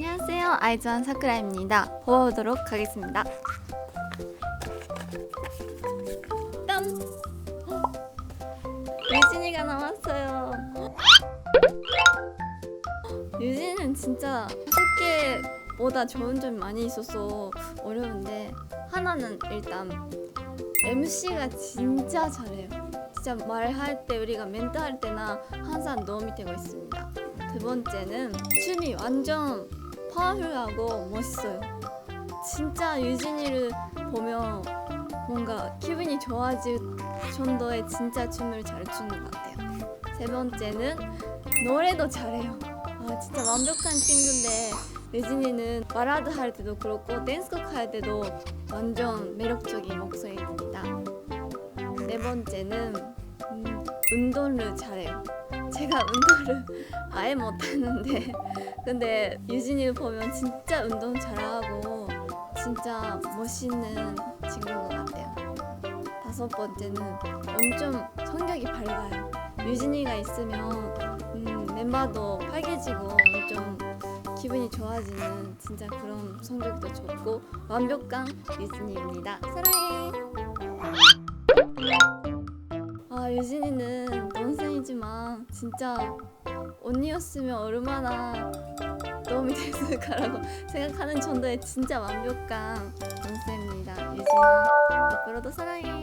안녕하세요. 아이즈원 사쿠라입니다. 보아보도록 하겠습니다. 땀! 유진이가 나왔어요. 유진은 진짜 개보다 좋은 점이 많이 있어서 어려운데 하나는 일단 MC가 진짜 잘해요. 진짜 말할 때 우리가 멘트 할 때나 항상 도움이 되고 있습니다. 두 번째는 춤이 완전 파워풀하고 멋있어요. 진짜 유진이를 보면 뭔가 기분이 좋아질 정도의 진짜 춤을 잘 추는 것 같아요. 세 번째는 노래도 잘해요. 아 진짜 완벽한 친구인데 유진이는 발라드 할 때도 그렇고 댄스곡 할 때도 완전 매력적인 목소리입니다. 네 번째는 음, 운동을 잘해요. 제가 운동을 아예 못하는데 근데 유진이를 보면 진짜 운동 잘하고 진짜 멋있는 친구인 것 같아요. 다섯 번째는 엄청 성격이 밝아요. 유진이가 있으면 음, 멤버도 밝아지고 엄청 기분이 좋아지는 진짜 그런 성격도 좋고 완벽한 유진이입니다. 사랑해. 아 유진이는 동생이지만 진짜 언니였으면 얼마나 도움이 됐을까라고 생각하는 정도의 진짜 완벽한 동생입니다. 유진아 앞으로도 사랑해.